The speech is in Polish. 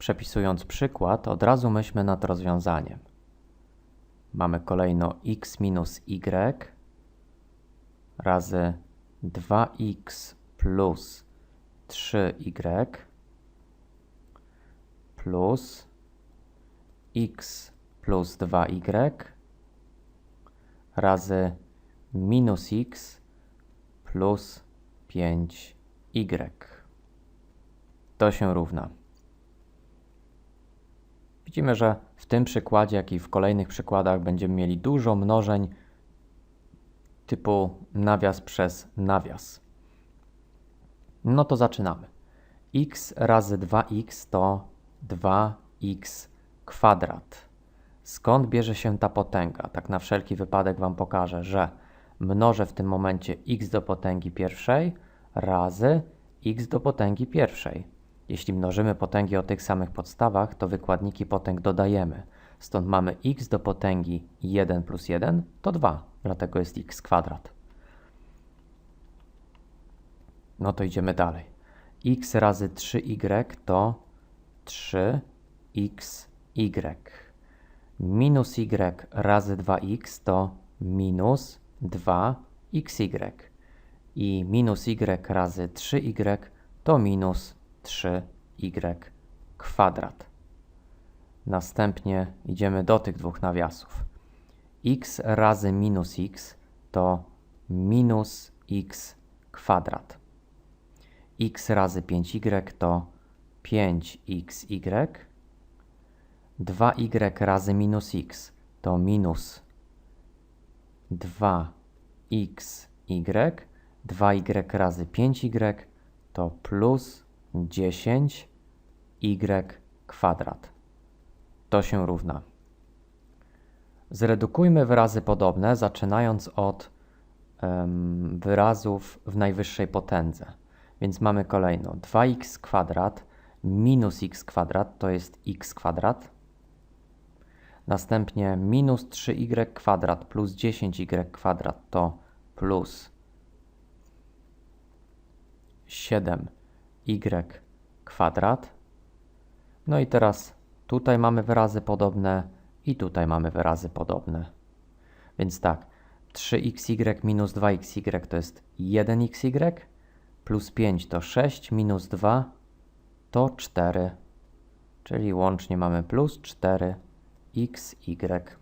przepisując przykład, od razu myślmy nad rozwiązaniem. Mamy kolejno x minus y razy 2x plus 3y plus x plus 2y razy minus x plus 5y. To się równa. Widzimy, że w tym przykładzie, jak i w kolejnych przykładach będziemy mieli dużo mnożeń typu nawias przez nawias. No to zaczynamy. x razy 2x to 2x kwadrat. Skąd bierze się ta potęga? Tak na wszelki wypadek Wam pokażę, że mnożę w tym momencie x do potęgi pierwszej razy x do potęgi pierwszej. Jeśli mnożymy potęgi o tych samych podstawach, to wykładniki potęg dodajemy. Stąd mamy x do potęgi 1 plus 1 to 2, dlatego jest x kwadrat. No to idziemy dalej. x razy 3y to 3xy. Minus y razy 2x to minus 2xy. I minus y razy 3y to minus 3y kwadrat. Następnie idziemy do tych dwóch nawiasów. x razy minus x to minus x kwadrat. x razy 5y to 5xy. 2y razy minus x to minus 2xy. 2y razy 5y to plus 10y kwadrat. To się równa. Zredukujmy wyrazy podobne, zaczynając od em, wyrazów w najwyższej potędze. Więc mamy kolejno 2x kwadrat minus x kwadrat to jest x kwadrat. Następnie minus 3y kwadrat plus 10y kwadrat to plus 7y kwadrat. No i teraz tutaj mamy wyrazy podobne i tutaj mamy wyrazy podobne. Więc tak, 3xy minus 2xy to jest 1xy, plus 5 to 6, minus 2 to 4. Czyli łącznie mamy plus 4xy